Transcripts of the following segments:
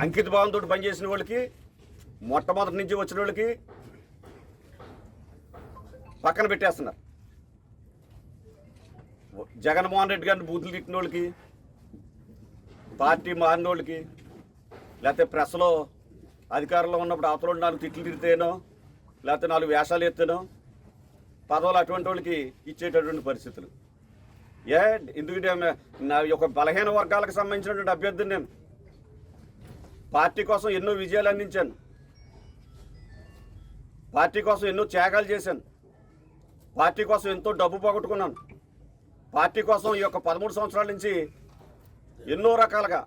అంకిత భావంతో పనిచేసిన వాళ్ళకి మొట్టమొదటి నుంచి వచ్చిన వాళ్ళకి పక్కన పెట్టేస్తున్నారు. జగన్మోహన్ రెడ్డి గారిని బూతులు తిట్టిన వాళ్ళకి పార్టీ మారిన వాళ్ళకి లేకపోతే ప్రెస్లో అధికారంలో ఉన్నప్పుడు అవతల నాలుగు తిట్లు తిడితేనో లేకపోతే నాలుగు వేషాలు ఎత్తేనో పదవులు అటువంటి వాళ్ళకి ఇచ్చేటటువంటి పరిస్థితులు. ఏ ఎందుకంటే నా యొక్క బలహీన వర్గాలకు సంబంధించినటువంటి అభ్యర్థిని నేను. పార్టీ కోసం ఎన్నో విజయాలు అందించాను. పార్టీ కోసం ఎన్నో త్యాగాలు చేశాను. పార్టీ కోసం ఎంతో డబ్బు పోగొట్టుకున్నాను. పార్టీ కోసం ఈ యొక్క పదమూడు సంవత్సరాల నుంచి ఎన్నో రకాలుగా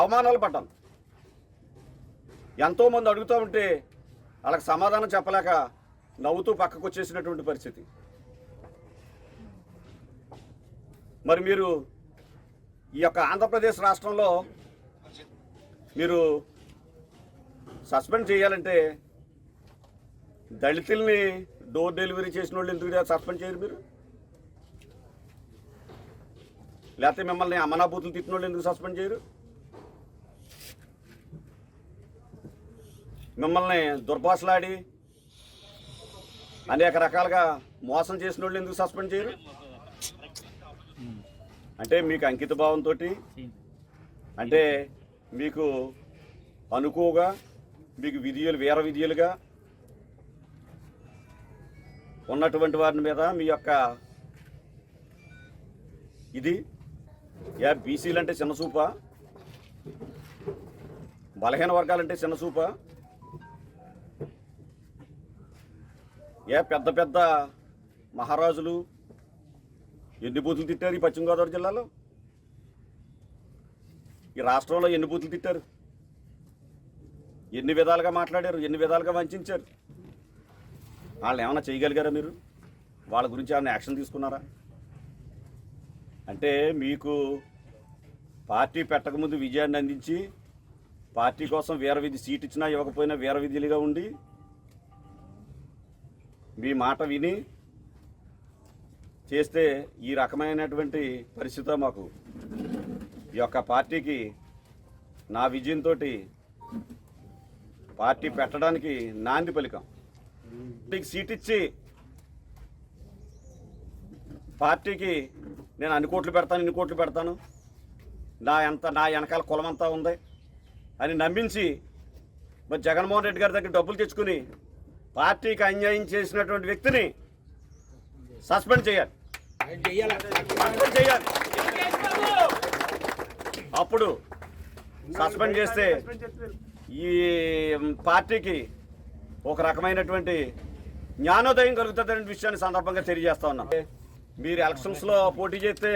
అవమానాలు పడ్డాను. ఎంతోమంది అడుగుతూ ఉంటే వాళ్ళకి సమాధానం చెప్పలేక నవ్వుతూ పక్కకు వచ్చేసినటువంటి పరిస్థితి. మరి మీరు ఈ యొక్క ఆంధ్రప్రదేశ్ రాష్ట్రంలో మీరు సస్పెండ్ చేయాలంటే దళితుల్ని డోర్ డెలివరీ చేసిన వాళ్ళు ఎందుకు సస్పెండ్ చేయరు మీరు? లేకపోతే మిమ్మల్ని అమనాభూతులు తిట్టిన వాళ్ళు ఎందుకు సస్పెండ్ చేయరు? మిమ్మల్ని దుర్భాషలాడి అనేక రకాలుగా మోసం చేసిన వాళ్ళు ఎందుకు సస్పెండ్ చేయరు? అంటే మీకు అంకిత భావంతో అంటే మీకు అనుకోగా మీకు విధియులు వీర విధియులుగా ఉన్నటువంటి వారి మీద మీ యొక్క ఇది యా బీసీలు అంటే చిన్న చూప బలహీన వర్గాలంటే చిన్న చూప ఏ పెద్ద పెద్ద మహారాజులు ఎన్ని బూతులు తిట్టారు ఈ పశ్చిమ గోదావరి జిల్లాలో? ఈ రాష్ట్రంలో ఎన్ని బూతులు తిట్టారు? ఎన్ని విధాలుగా మాట్లాడారు? ఎన్ని విధాలుగా వంచారు? వాళ్ళు ఏమైనా చేయగలిగారా మీరు? వాళ్ళ గురించి ఏమైనా యాక్షన్ తీసుకున్నారా? అంటే మీకు పార్టీ పెట్టకముందు విజయాన్ని అందించి పార్టీ కోసం వీరవిధి సీట్ ఇచ్చినా ఇవ్వకపోయినా వీరవిధులుగా ఉండి మీ మాట విని చేస్తే ఈ రకమైనటువంటి పరిస్థితి మాకు ఈ యొక్క పార్టీకి నా విజయంతో పార్టీ పెట్టడానికి నాంది పలికాం. నీకు సీట్ ఇచ్చి పార్టీకి నేను అన్ని కోట్లు పెడతాను ఇన్ని కోట్లు పెడతాను. నా ఎంత నా వెనకాల కులమంతా ఉంది అని నమ్మించి మరి జగన్మోహన్ రెడ్డి గారి దగ్గర డబ్బులు తెచ్చుకుని పార్టీకి అన్యాయం చేసినటువంటి వ్యక్తిని సస్పెండ్ చేయాలి. సస్పెండ్ చేయాలి. అప్పుడు సస్పెండ్ చేస్తే ఈ పార్టీకి ఒక రకమైనటువంటి జ్ఞానోదయం కలుగుతుందనే విషయాన్ని సందర్భంగా తెలియజేస్తా ఉన్నాం. మీరు ఎలక్షన్స్లో పోటీ చేస్తే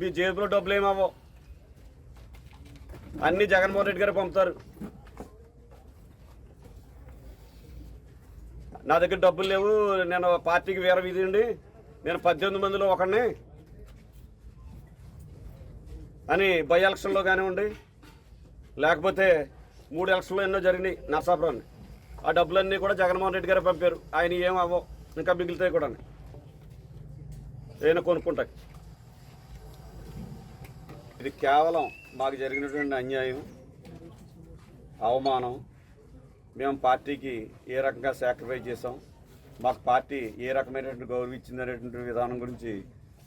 మీ జేబులో డబ్బులు ఏమవో అన్ని జగన్మోహన్ రెడ్డి గారు పంపుతారు. నా దగ్గర డబ్బులు లేవు. నేను పార్టీకి వేరే విధి అండి నేను పద్దెనిమిది మందిలో ఒకడిని. అని బై ఎలక్షన్లో కానివ్వండి లేకపోతే మూడు ఎలక్షన్లో ఎన్నో జరిగినాయి నర్సాపురాన్ని. ఆ డబ్బులన్నీ కూడా జగన్మోహన్ రెడ్డి గారు పంపారు. ఆయన ఏం అవ్వవు ఇంకా మిగులుతాయి కూడా. ఏమైనా కొనుక్కుంటాయి ఇది కేవలం మాకు జరిగినటువంటి అన్యాయం అవమానం. మేము పార్టీకి ఏ రకంగా సాక్రిఫైస్ చేసాం మాకు పార్టీ ఏ రకమైనటువంటి గౌరవించింది అనేటువంటి విధానం గురించి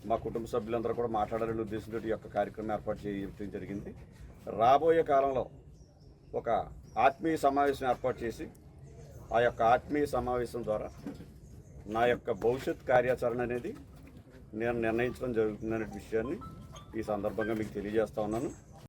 మా కుటుంబ సభ్యులందరూ కూడా మాట్లాడాలనే ఉద్దేశంతో ఈ యొక్క కార్యక్రమం ఏర్పాటు చేయడం జరిగింది. రాబోయే కాలంలో ఒక ఆత్మీయ సమావేశం ఏర్పాటు చేసి ఆ యొక్క ఆత్మీయ సమావేశం ద్వారా నా యొక్క భవిష్యత్ కార్యాచరణ అనేది నేను నిర్ణయించడం జరుగుతుందనే విషయాన్ని ఈ సందర్భంగా మీకు తెలియజేస్తా ఉన్నాను.